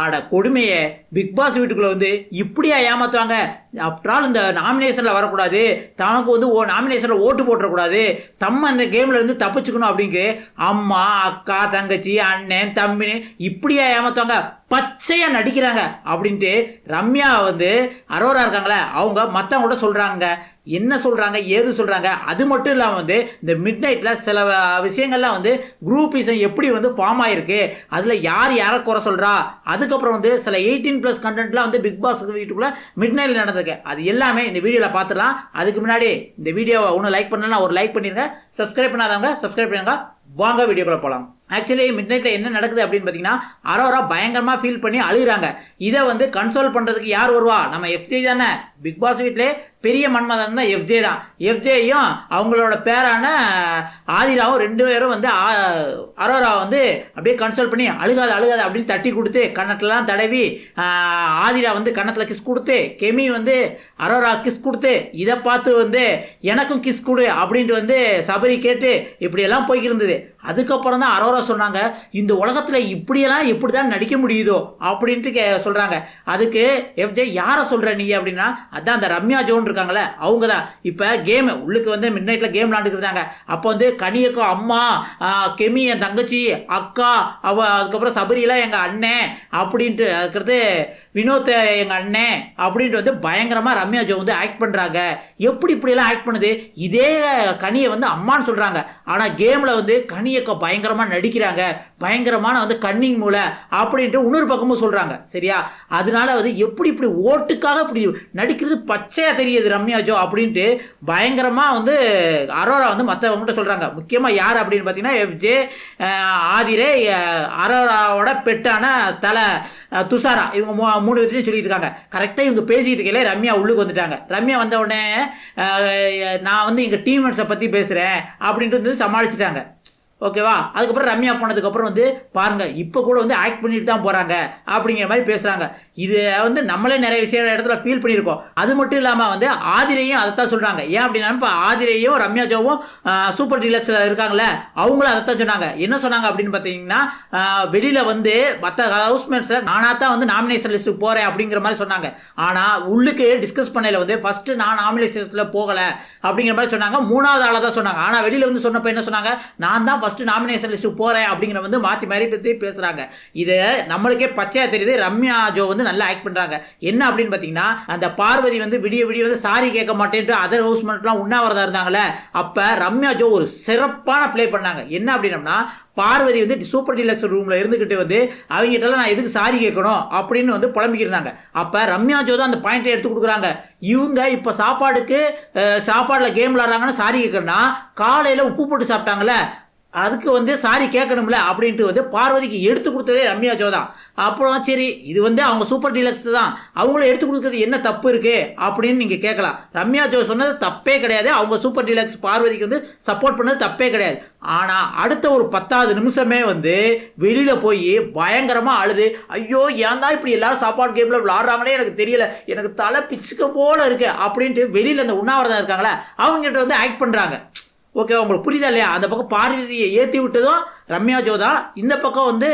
ஆட கொடுமையை big pass வீட்டுக்குள்ளே வந்து இப்படியா ஏமாத்துவாங்க? ஆஃப்டர் ஆல் இந்த நாமினேஷனில் வரக்கூடாது. தனக்கு வந்து ஓ நாமினேஷனில் ஓட்டு போட்டுறக்கூடாது. தம்ம அந்த கேமில் இருந்து தப்பிச்சுக்கணும் அப்படிங்கு அம்மா அக்கா தங்கச்சி அண்ணன் தம்பின்னு இப்படியா ஏமாத்துவாங்க? பச்சையாக நடிக்கிறாங்க அப்படின்ட்டு ரம்யா வந்து அரோரா இருக்காங்களே அவங்க மற்றவங்க கூட சொல்கிறாங்க என்ன சொல்கிறாங்க ஏது சொல்கிறாங்க அது மட்டும் இல்லாமல் வந்து இந்த மிட் நைட்டில் சில விஷயங்கள்லாம் வந்து குரூப்பிசம் எப்படி வந்து ஃபார்ம் ஆகிருக்கு அதில் யார் யாரை குறை சொல்கிறா அதுக்கப்புறம் வந்து சில எயிட்டீன் ப்ளஸ் கண்டென்ட்லாம் வந்து பிக் பாஸ் வீட்டுக்குள்ளே மிட் நைட்டில் நடந்திருக்கு அது எல்லாமே இந்த வீடியோவில் பார்த்துடலாம். அதுக்கு முன்னாடி இந்த வீடியோவை ஒன்று லைக் பண்ணலன்னா ஒரு லைக் பண்ணிடுங்க சப்ஸ்கிரைப் பண்ணாதவங்க சப்ஸ்கிரைப் பண்ணுங்க. வாங்க வீடியோக்குள்ளே போகலாம் ஆக்சுவலி மிட் நைட்டில் என்ன நடக்குது அப்படின்னு பார்த்தீங்கன்னா அரோரா பயங்கரமாக ஃபீல் பண்ணி அழுகுறாங்க. இதை வந்து கன்சோல் பண்ணுறதுக்கு யார் வருவா? நம்ம எஃப்சி தானே. பிக் பாஸ் வீட்டிலே பெரிய மன்மதன் தான் எஃப்ஜே தான். எஃப்ஜேயும் அவங்களோட பேரான ஆதிராவும் ரெண்டு பேரும் வந்து அரோரா வந்து அப்படியே கன்சல்ட் பண்ணி அழுகாத அழுகாத அப்படின்னு தட்டி கொடுத்து கன்னத்துலலாம் தடவி ஆதிரா வந்து கன்னத்தில் கிஸ் கொடுத்து கெமி வந்து அரோரா கிஸ் கொடுத்து இதை பார்த்து வந்து எனக்கும் கிஸ் கொடு அப்படின்ட்டு வந்து சபரி கேட்டு இப்படியெல்லாம் போய்க்கிட்டு இருந்தது. அதுக்கப்புறம் தான் அரோரா சொன்னாங்க இந்த உலகத்தில் இப்படியெல்லாம் இப்படி தான் நடிக்க முடியுதோ அப்படின்ட்டு கே சொல்கிறாங்க அதுக்கு எஃப்ஜே யாரை சொல்கிற நீ அப்படின்னா அதான் அந்த ரம்யா ஜோன் இருக்காங்களே அவங்க தான் இப்போ கேம் உள்ளுக்கு வந்து மிட் நைட்டில் கேம் விளாண்டுக்கிட்டு இருந்தாங்க. அப்போ வந்து கனியக்கும் அம்மா கெமி என் தங்கச்சி அக்கா அவ அதுக்கப்புறம் சபரியெல்லாம் எங்கள் அண்ணன் அப்படின்ட்டு அதுக்கிறது வினோத் எங்கள் அண்ணன் அப்படின்ட்டு வந்து பயங்கரமாக ரம்யா ஜோ வந்து ஆக்ட் பண்ணுறாங்க எப்படி இப்படியெல்லாம் ஆக்ட் பண்ணுது? இதே கனியை வந்து அம்மான்னு சொல்கிறாங்க ஆனால் கேமில் வந்து கனியக்கா பயங்கரமாக நடிக்கிறாங்க. பயங்கரமான வந்து கன்னிங் மூளை அப்படின்ட்டு இன்னொரு பக்கமும் சொல்கிறாங்க சரியா? அதனால வந்து எப்படி இப்படி ஓட்டுக்காக இப்படி நடிக்கிறது பச்சையாக தெரியுது. இது ரம்யா ஜோ அப்படின்ட்டு பயங்கரமாக வந்து அரோரா வந்து மற்றவங்ககிட்ட சொல்கிறாங்க முக்கியமாக யார் அப்படின்னு பார்த்தீங்கன்னா எஃப்ஜே ஆதிரே அரோராவோட பெட்டான தலை துஷாரா. இவங்க மூ மூணு பேர்த்தையும் சொல்லிட்டு இருக்காங்க கரெக்டாக இவங்க பேசிக்கிட்டு இருக்கையில ரம்யா உள்ளுக்கு வந்துட்டாங்க. ரம்யா வந்த உடனே நான் வந்து எங்கள் டீம்மேட்ஸை பற்றி பேசுகிறேன் அப்படின்ட்டு வந்து சமாளிச்சிட்டாங்க. ஓகேவா? அதுக்கப்புறம் ரம்யா போனதுக்கப்புறம் வந்து பாருங்கள் இப்போ கூட வந்து ஆக்ட் பண்ணிட்டு தான் போகிறாங்க அப்படிங்கிற மாதிரி பேசுகிறாங்க இது வந்து நம்மளே நிறைய விஷயம் இடத்துல ஃபீல் பண்ணியிருக்கோம். அது மட்டும் இல்லாமல் வந்து ஆதிரையும் அதை தான் சொல்கிறாங்க ஏன் அப்படின்னா இப்போ ஆதிரையும் ரம்யா ஜோவும் சூப்பர் டீலக்ஸில் இருக்காங்களே அவங்களும் அதை தான் சொன்னாங்க. என்ன சொன்னாங்க அப்படின்னு பார்த்தீங்கன்னா வெளியில் வந்து மற்ற ஹவுஸ்மேட்ஸில் நானாக தான் வந்து நாமினேஷன் லிஸ்ட்டுக்கு போகிறேன் அப்படிங்கிற மாதிரி சொன்னாங்க. ஆனால் உள்ளுக்கு டிஸ்கஸ் பண்ணையில் வந்து ஃபஸ்ட்டு நான் நாமினேஷன் லிஸ்ட்டில் போகலை அப்படிங்கிற மாதிரி சொன்னாங்க. மூணாவது ஆளாக தான் சொன்னாங்க. ஆனால் வெளியில் வந்து சொன்னப்போ என்ன சொன்னாங்க? நான் தான் ஃபஸ்ட்டு நாமினேஷன் லிஸ்ட்டு போகிறேன் அப்படிங்கிற வந்து மாற்றி மாறி பற்றி பேசுகிறாங்க இது நம்மளுக்கே பச்சையாக தெரியுது. ரம்யா ஜோ வந்து நல்லா ஆக்ட் பண்ணுறாங்க என்ன அப்படின்னு பார்த்தீங்கன்னா அந்த பார்வதி வந்து விடிய விடிய வந்து சாரி கேட்க மாட்டேன்ட்டு அதர் ஹவுஸ் ஹவுஸ்மெண்ட்லாம் உண்ணாவிரதம் இருந்தாங்களே அப்போ ரம்யா ஜோ ஒரு சிறப்பான ப்ளே பண்ணாங்க. என்ன அப்படின்னம்னா பார்வதி வந்து சூப்பர் டீலக்ஸ் ரூமில் இருந்துக்கிட்டு வந்து அவங்ககிட்டலாம் நான் எதுக்கு சாரி கேட்கணும் அப்படின்னு வந்து புலம்பிக்கிருந்தாங்க. அப்போ ரம்யா ஜோ தான் அந்த பாயிண்ட்டை எடுத்து கொடுக்குறாங்க. இவங்க இப்போ சாப்பாடுக்கு சாப்பாடில் கேம் விளாட்றாங்கன்னு சாரி கேட்குறேன்னா காலையில் உப்பு போட்டு சாப்பிட்டாங்களே அதுக்கு வந்து சாரி கேட்கணும்ல அப்படின்ட்டு வந்து பார்வதிக்கு எடுத்து கொடுத்ததே ரம்யா ஜோ தான். அப்புறம் சரி இது வந்து அவங்க சூப்பர் டீலக்ஸ் தான். அவங்களும் எடுத்து கொடுக்கறது என்ன தப்பு இருக்கு அப்படின்னு நீங்கள் கேட்கலாம். ரம்யா ஜோ சொன்னது தப்பே கிடையாது. அவங்க சூப்பர் டீலக்ஸ் பார்வதிக்கு வந்து சப்போர்ட் பண்ணது தப்பே கிடையாது. ஆனால் அடுத்த ஒரு பத்தாவது நிமிஷமே வந்து வெளியில் போய் பயங்கரமாக அழுது. ஐயோ ஏன் தான் இப்படி எல்லாரும் சாப்பாடு கேமில் விளாட்றாங்களே? எனக்கு தெரியல. எனக்கு தலை பிச்சுக்க போல இருக்கு அப்படின்ட்டு வெளியில் அந்த உண்ணாவிரதம் இருக்காங்களே அவங்ககிட்ட வந்து ஆக்ட் பண்ணுறாங்க ஓகே உங்களுக்கு புரியுதா இல்லையா? அந்த பக்கம் பார்வதியை ஏற்றி விட்டதும் ரம்யா ஜோதா. இந்த பக்கம் வந்து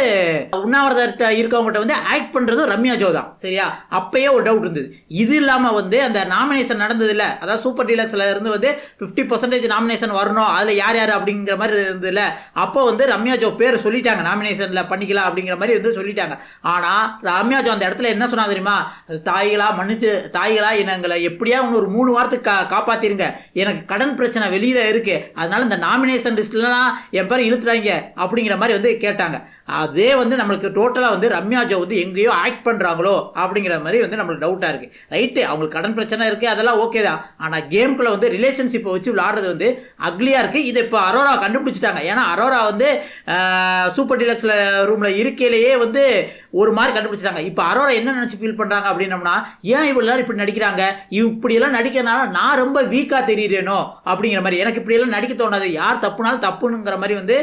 உண்ணாவிரதர்கிட்ட இருக்கவங்ககிட்ட வந்து ஆக்ட் பண்ணுறதும் ரம்யா ஜோதா சரியா? அப்பயே ஒரு டவுட் இருந்தது. இது இல்லாமல் வந்து அந்த நாமினேஷன் நடந்தது இல்லை அதாவது சூப்பர் டீலக்ஸில் இருந்து வந்து ஃபிஃப்டி பர்சன்டேஜ் நாமினேஷன் வரணும். அதில் யார் யார் அப்படிங்கிற மாதிரி இருந்ததில்ல. அப்போ வந்து ரம்யா ஜோ பேர் சொல்லிட்டாங்க. நாமினேஷனில் பண்ணிக்கலாம் அப்படிங்கிற மாதிரி வந்து சொல்லிட்டாங்க. ஆனால் ரம்யா ஜோ அந்த இடத்துல என்ன சொன்னா தெரியுமா? தாய்களா மன்னிச்சு தாய்களா என்னங்களை எப்படியா இன்னொரு மூணு வாரத்துக்கு கா காப்பாற்றிருங்க எனக்கு கடன் பிரச்சனை வெளியில் இருக்குது அதனால இந்த நாமினேஷன் லிஸ்ட்லாம் என் பேர் இழுத்துறாங்க. அப்படிங்கிற மாதிரி வந்து கேட்டாங்க. அதே வந்து நம்மளுக்கு டோட்டலாக வந்து ரம்யா ஜோ வந்து எங்கேயோ ஆக்ட் பண்ணுறாங்களோ அப்படிங்கிற மாதிரி வந்து நம்மளுக்கு டவுட்டாக இருக்குது ரைட்டு அவங்களுக்கு கடன் பிரச்சனை இருக்குது அதெல்லாம் ஓகே தான். ஆனால் கேம்குள்ளே வந்து ரிலேஷன்ஷிப்பை வச்சு விளாடுறது வந்து அக்லியாக இருக்குது இதை இப்போ அரோரா கண்டுபிடிச்சிட்டாங்க. ஏன்னா அரோரா வந்து சூப்பர் டீலக்ஸில் ரூமில் இருக்கையிலேயே வந்து ஒரு மாதிரி கண்டுபிடிச்சிட்டாங்க. இப்போ அரோரா என்ன நினச்சி ஃபீல் பண்ணுறாங்க அப்படின்னம்னா ஏன் இவ்வளோ நேரம் இப்படி நடிக்கிறாங்க? இப்படியெல்லாம் நடிக்கிறனால நான் ரொம்ப வீக்காக தெரியிறேனோ? அப்படிங்கிற மாதிரி. எனக்கு இப்படியெல்லாம் நடிக்க தோணாது. யார் தப்புனாலும் தப்புனுங்கிற மாதிரி வந்து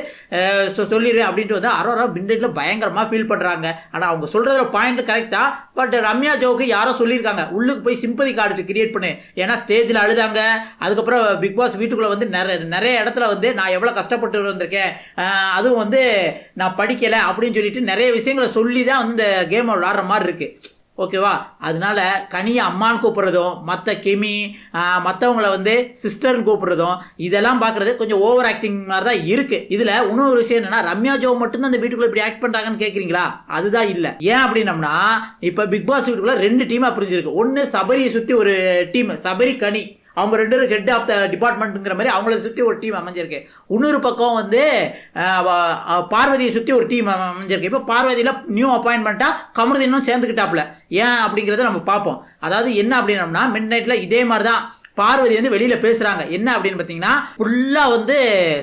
சொல்லிடு அப்படின்ட்டு வந்து அரோரா மின்னேட்டில் பயங்கரமாக ஃபீல் பண்ணுறாங்க ஆனால் அவங்க சொல்கிறதுல பாயிண்ட் கரெக்டாக தான். பட் ரம்யா ஜோவுக்கு யாரோ சொல்லியிருக்காங்க. உள்ளுக்கு போய் சிம்பதி கார்டு கிரியேட் பண்ணு. ஏன்னா ஸ்டேஜில் அழுதாங்க. அதுக்கப்புறம் பிக் பாஸ் வீட்டுக்குள்ளே வந்து நிறைய நிறைய இடத்துல வந்து நான் எவ்வளோ கஷ்டப்பட்டு வந்திருக்கேன். அதுவும் வந்து நான் படிக்கலை அப்படின்னு சொல்லிட்டு நிறைய விஷயங்களை சொல்லி தான் வந்து இந்த கேமை விளாட்ற மாதிரி இருக்குது ஓகேவா? அதனால கனியை அம்மான்னு கூப்பிட்றதும் மற்ற கெமி மற்றவங்கள வந்து சிஸ்டர்னு கூப்பிட்றதும் இதெல்லாம் பார்க்குறது கொஞ்சம் ஓவர் ஆக்டிங் மாதிரி தான் இருக்குது இதில் இன்னொரு விஷயம் என்னென்னா ரம்யா ஜோ மட்டும்தான் அந்த வீட்டுக்குள்ளே இப்படி ஆக்ட் பண்ணுறாங்கன்னு கேட்குறீங்களா அதுதான் இல்லை. ஏன் அப்படின்னம்னா இப்போ பிக் பாஸ் வீட்டுக்குள்ளே ரெண்டு டீமாக பிரிஞ்சிருக்கு. ஒன்று சபரியை சுற்றி ஒரு டீம் சபரி கனி. அவங்க ரெண்டு பேரும் ஹெட் ஆஃப் த டிபார்ட்மெண்ட்டுங்கிற மாதிரி அவங்கள சுற்றி ஒரு டீம் அமைஞ்சிருக்கு. இன்னொரு பக்கம் வந்து பார்வதியை சுற்றி ஒரு டீம் அமைஞ்சிருக்கு. இப்போ பார்வதியில் நியூ அப்பாயின்மெண்ட்டாக கமருதீனும் சேர்ந்துக்கிட்டாப்புல ஏன் அப்படிங்கிறத நம்ம பார்ப்போம். அதாவது என்ன அப்படின்னம்னா மிட் நைட்டில் இதே மாதிரி தான் பார்வதி வந்து வெளியில பேசுறாங்க. என்ன அப்படின்னு பார்த்தீங்கன்னா ஃபுல்லா வந்து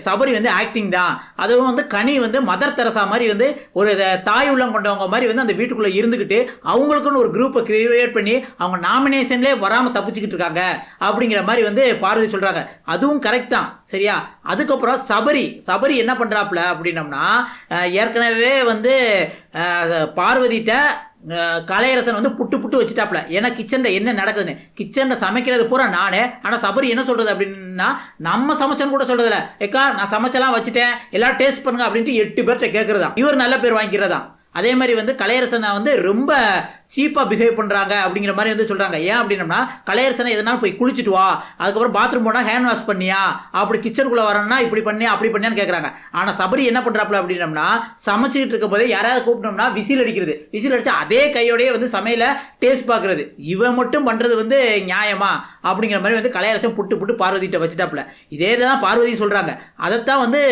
சபரி வந்து ஆக்டிங் தான். அதுவும் வந்து கனி வந்து மதர் தெரசா மாதிரி வந்து ஒரு தாய் உள்ளம் கொண்டவங்க மாதிரி வந்து அந்த வீட்டுக்குள்ள இருந்துக்கிட்டு அவங்களுக்குன்னு ஒரு குரூப்பை கிரியேட் பண்ணி அவங்க நாமினேஷன்லேயே வராம தப்பிச்சுக்கிட்டு இருக்காங்க. அப்படிங்கிற மாதிரி வந்து பார்வதி சொல்றாங்க. அதுவும் கரெக்ட் தான். சரியா? அதுக்கப்புறம் சபரி சபரி என்ன பண்றாப்புல அப்படின்னம்னா ஏற்கனவே வந்து பார்வதிட்ட கலையரசன் வந்து புட்டு புட்டு வச்சுட்டாப்ல ஏன்னா கிச்சனில் என்ன நடக்குதுன்னு. கிச்சனில் சமைக்கிறது பூரா நானே. ஆனால் சபரி என்ன சொல்கிறது அப்படின்னா நம்ம சமைச்சன்னு கூட சொல்கிறதில்ல ஏக்கா நான் சமைச்செல்லாம் வச்சுட்டேன். எல்லாம் டேஸ்ட் பண்ணுங்க அப்படின்ட்டு எட்டு பேர்கிட்ட கேட்குறதா இவர் நல்ல பேர் வாங்கிக்கிறதா அதே மாதிரி வந்து கலையரசனை வந்து ரொம்ப சீப்பாக பிஹேவ் பண்ணுறாங்க அப்படிங்கிற மாதிரி வந்து சொல்கிறாங்க ஏன் அப்படின்னம்னா கலையரசனை எதனாலும் போய் குளிச்சுட்டு வா. அதுக்கப்புறம் பாத்ரூம் போனால் ஹேண்ட் வாஷ் பண்ணியா? அப்படி கிச்சனுக்குள்ளே வரணும்னா இப்படி பண்ணியா அப்படி பண்ணியான்னு கேட்குறாங்க ஆனால் சபரி என்ன பண்ணுறாப்புல அப்படின்னம்னா சமைச்சிக்கிட்டு இருக்க போதே யாராவது கூப்பிட்டோம்னா விசில் அடிக்கிறது. விசில் அடித்து அதே கையோடய வந்து சமையல டேஸ்ட் பார்க்குறது இவன் மட்டும் பண்ணுறது வந்து நியாயமா? அப்படிங்கிற மாதிரி வந்து கலையரசன் புட்டு புட்டு பார்வதிட்ட வச்சுட்டாப்புல. இதே தான் பார்வதி சொல்கிறாங்க அதைத்தான் வந்து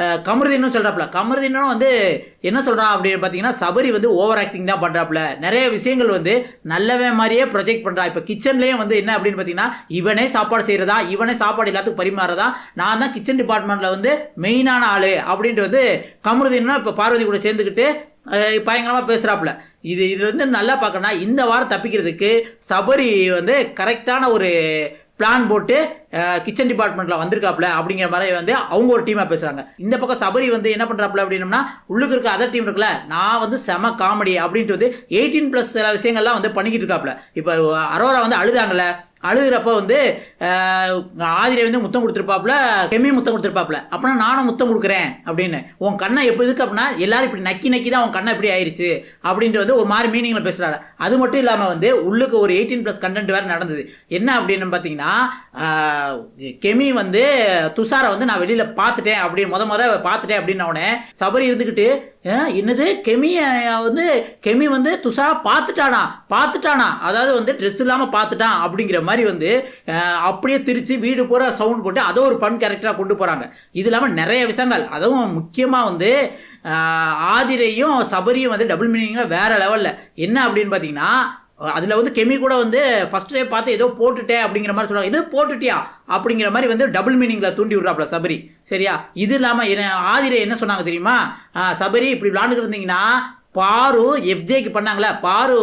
அஹ், கமருதீனும் சொல்கிறாப்புல வந்து என்ன சொல்கிறான் அப்படின்னு பார்த்தீங்கன்னா சபரி வந்து ஓவர் ஆக்டிங் தான் பண்ணுறாப்புல நிறைய விஷயங்கள் வந்து நல்லவே மாதிரியே ப்ரொஜெக்ட் பண்ணுறா இப்போ கிச்சன்லேயும் வந்து என்ன அப்படின்னு பார்த்தீங்கன்னா இவனே சாப்பாடு செய்கிறதா இவனே சாப்பாடு எல்லாத்துக்கும் பரிமாறதா? நான் தான் கிச்சன் டிபார்ட்மெண்ட்டில் வந்து மெயினான ஆள் அப்படின்ட்டு வந்து கமருதீன்னா இப்போ பார்வதி கூட சேர்ந்துக்கிட்டு பயங்கரமாக பேசுகிறாப்புல இது இது வந்து நல்லா பார்க்கணும்னா இந்த வாரம் தப்பிக்கிறதுக்கு சபரி வந்து கரெக்டான ஒரு பிளான் போட்டு கிச்சன் டிபார்ட்மெண்ட்டில் வந்திருக்காப்புல அப்படிங்கிற மாதிரி வந்து அவங்க ஒரு டீமாக பேசுகிறாங்க இந்த பக்கம் சபரி வந்து என்ன பண்ணுறாப்புல அப்படின்னம்னா உள்ளுக்கு இருக்க அதர் டீம் இருக்குல்ல நான் வந்து செம காமெடி அப்படின்ட்டு வந்து எயிட்டீன் ப்ளஸ் சில விஷயங்கள்லாம் வந்து பண்ணிக்கிட்டு இருக்காப்புல. இப்போ அரோரா வந்து அழுதாங்கல்ல அழுகிறப்ப வந்து அஹ், ஆதிரை வந்து முத்தம் கொடுத்துருப்பாப்புல கெமி முத்தம் கொடுத்துருப்பாப்புல. அப்படின்னா நானும் முத்தம் கொடுக்குறேன் அப்படின்னு. உன் கண்ணை எப்படி இருக்கு அப்படின்னா எல்லாரும் இப்படி நக்கி நக்கி தான் உன் கண்ணை இப்படி ஆயிடுச்சு அப்படின்ட்டு வந்து ஒரு மாதிரி மீனிங்கில் பேசுகிறாரு அது மட்டும் இல்லாமல் வந்து உள்ளுக்கு ஒரு எயிட்டீன் ப்ளஸ் கண்டென்ட் வேறு நடந்தது. என்ன அப்படின்னு பார்த்தீங்கன்னா கெமி வந்து துஷாரை வந்து நான் வெளியில் பார்த்துட்டேன் அப்படின்னு முத முத பார்த்துட்டேன் அப்படின்னவுடனே சபரி இருந்துக்கிட்டு என்னது? கெமியை வந்து கெமி வந்து துஷாரை பார்த்துட்டானா பார்த்துட்டானா அதாவது வந்து ட்ரெஸ் இல்லாமல் பார்த்துட்டான் அப்படிங்கிற மாதிரி வந்து அப்படியே திரிச்சு வீடு பூரா சவுண்ட் போட்டு அதை ஒரு ஃபன் கேரக்டராக கொண்டு போகிறாங்க இது இல்லாமல் நிறைய விஷயங்கள். அதுவும் முக்கியமாக வந்து ஆதிரையும் சபரியும் வந்து டபுள் மீனிங்கில் வேறு லெவலில் என்ன அப்படின்னு பார்த்தீங்கன்னா அதில் வந்து கெமி கூட வந்து ஃபஸ்ட்டே பார்த்து ஏதோ போட்டுட்டேன் அப்படிங்கிற மாதிரி சொல்லுவாங்க. இது போட்டுட்டியா? அப்படிங்கிற மாதிரி வந்து டபுள் மீனிங்கில் தூண்டி விட்றாப்புல சபரி. சரியா? இது இல்லாமல் என்ன ஆதிரை என்ன சொன்னாங்க தெரியுமா? சபரி இப்படி விளாண்டுக்கிட்டு இருந்தீங்கன்னா பாரு எஃப்ஜேக்கு பண்ணாங்களே பாரு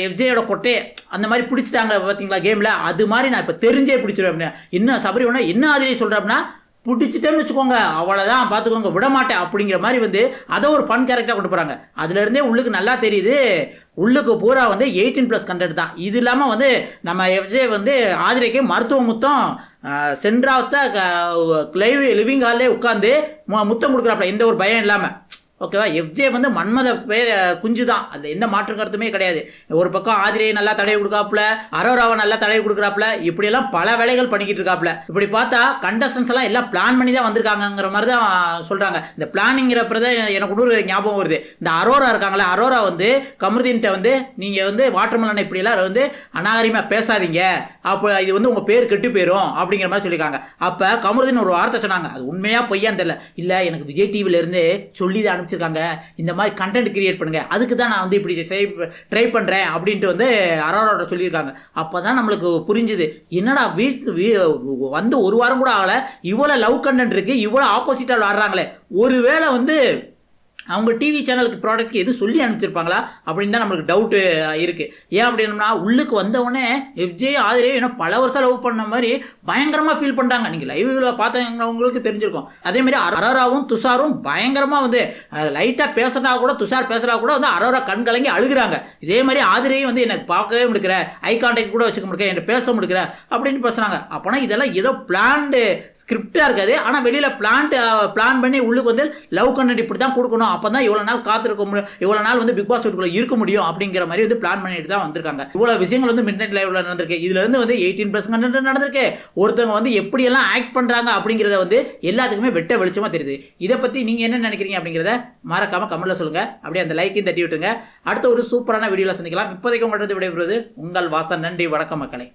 எஃப்ஜேயோட கொட்டையை அந்த மாதிரி பிடிச்சிட்டாங்க பார்த்தீங்களா கேமில் அது மாதிரி நான் இப்போ தெரிஞ்சே பிடிச்சிருவேன் அப்படின்னா. என்ன சபரி ஒன்றா என்ன ஆதிரை அப்படின்னா பிடிச்சிட்டேன்னு வச்சுக்கோங்க அவ்வளோதான் பார்த்துக்கோங்க விட மாட்டேன் அப்படிங்கிற மாதிரி வந்து அதை ஒரு ஃபன் கேரக்டராக கொண்டு போகிறாங்க அதுலேருந்தே உள்ளுக்கு நல்லா தெரியுது உள்ளுக்கு பூரா வந்து எயிட்டீன் ப்ளஸ் கண்டென்ட் தான் இது இல்லாமல் வந்து நம்ம எஃப்ஜே வந்து ஆதிரைக்கு மருத்துவ முத்தம் சென்ட்ராவத்த லைவ் லிவிங் ஹால்லே உட்காந்து முத்தம் கொடுக்குறாப்புல எந்த ஒரு பயம் இல்லாமல் ஓகேவா? எஃப்ஜே வந்து மன்மத பேர் குஞ்சு தான் அதில் எந்த மாற்று கருத்துமே கிடையாது. ஒரு பக்கம் ஆதிரையை நல்லா தடவி கொடுக்காப்புல அரோராவை நல்லா தடவி கொடுக்குறாப்புல இப்படியெல்லாம் பல வேலைகள் பண்ணிக்கிட்டு இருக்காப்புல. இப்படி பார்த்தா கண்டஸ்டன்ஸ் எல்லாம் எல்லாம் பிளான் பண்ணி தான் வந்திருக்காங்கங்கிற மாதிரி தான் சொல்கிறாங்க இந்த பிளானிங்கிறப்ப தான் எனக்கு இன்னொரு ஞாபகம் வருது. இந்த அரோரா இருக்காங்களே அரோரா வந்து கமருதீன்கிட்ட வந்து நீங்கள் வந்து வாட்டர்மலனை இப்படியெல்லாம் வந்து அநாகரிகமாக பேசாதீங்க. அப்போ இது வந்து உங்கள் பேர் கெட்டு போயிடும் அப்படிங்கிற மாதிரி சொல்லியிருக்காங்க. அப்போ கமருதீன் ஒரு வார்த்தை சொன்னாங்க. அது உண்மையாக பொய்யான்னு தெரியல. இல்லை எனக்கு விஜய் டிவிலேருந்து சொல்லி தான் ஆரம்பிச்சிருக்காங்க. இந்த மாதிரி கண்டென்ட் கிரியேட் பண்ணுங்க. அதுக்கு தான் நான் வந்து இப்படி ட்ரை பண்ணுறேன் அப்படின்ட்டு வந்து அரோரோட சொல்லியிருக்காங்க. அப்போ தான் நம்மளுக்கு புரிஞ்சுது. என்னடா வீக் வந்து ஒரு வாரம் கூட ஆகலை. இவ்வளோ லவ் கண்டென்ட் இருக்குது இவ்வளோ ஆப்போசிட்டாக வர்றாங்களே. ஒருவேளை வந்து அவங்க டிவி சேனலுக்கு ப்ராடக்ட்க்கு எதுவும் சொல்லி அனுப்பிச்சிருப்பாங்களா? அப்படின்னு தான் நம்மளுக்கு டவுட்டு இருக்குது ஏன் அப்படின்னா உள்ளுக்கு வந்தவுடனே எஃப்ஜே ஆதரே ஏன்னா பல வருஷம் லவ் பண்ண மாதிரி பயங்கரமாக ஃபீல் பண்ணுறாங்க நீங்கள் லைவ்ல பார்த்தவங்களுக்கு தெரிஞ்சிருக்கும். அதேமாதிரி அரோராவும் துஷாரும் பயங்கரமாக வந்து லைட்டாக பேசுனா கூட துஷார் பேசுனா கூட வந்து அரோரா கண் கலங்கி அழுகுறாங்க. இதே மாதிரி ஆதிரையும் வந்து எனக்கு பார்க்கவே முடிக்கிற ஐ கான்டாக்ட் கூட வச்சுக்க முடிக்கிற என்கிட்ட பேச முடிக்கிற அப்படின்னு பேசுனாங்க. அப்போனா இதெல்லாம் ஏதோ பிளான்டு ஸ்கிரிப்டாக இருக்காது. ஆனால் வெளியில் பிளான்ட் பிளான் பண்ணி உள்ளுக்கு வந்து லவ் கண்டென்ட் இப்படி தான் கொடுக்கணும். அப்போ தான் இவ்வளோ நாள் காத்திருக்க முடியும் இவ்வளோ நாள் வந்து பிக் பாஸ் வீட்டுக்குள்ள இருக்க முடியும் அப்படிங்கிற மாதிரி வந்து பிளான் பண்ணிட்டு தான் வந்திருக்காங்க. இவ்வளோ விஷயங்கள் வந்து மிட் நைட் லைவ்ல நடந்திருக்கு. இதுல இருந்து வந்து எயிட்டீன் ப்ளஸ் கண்டென்ட் நடந்திருக்கு. ஒருத்தவங்க வந்து எப்படியெல்லாம் ஆக்ட் பண்ணுறாங்க அப்படிங்கிறத வந்து எல்லாத்துக்குமே வெட்ட வெளிச்சமாக தெரியுது. இதை பற்றி நீங்கள் என்ன நினைக்கிறீங்க அப்படிங்கிறத மறக்காம கமெண்ட்ல சொல்லுங்க. அப்படியே அந்த லைக்கையும் தட்டி விட்டுங்க அடுத்த ஒரு சூப்பரான வீடியோவில் சந்திக்கலாம். இப்போதைக்கு உங்கள்கிட்ட விடைபெறுவது உங்கள் வாசன். நன்றி. வணக்கம் மக்களை.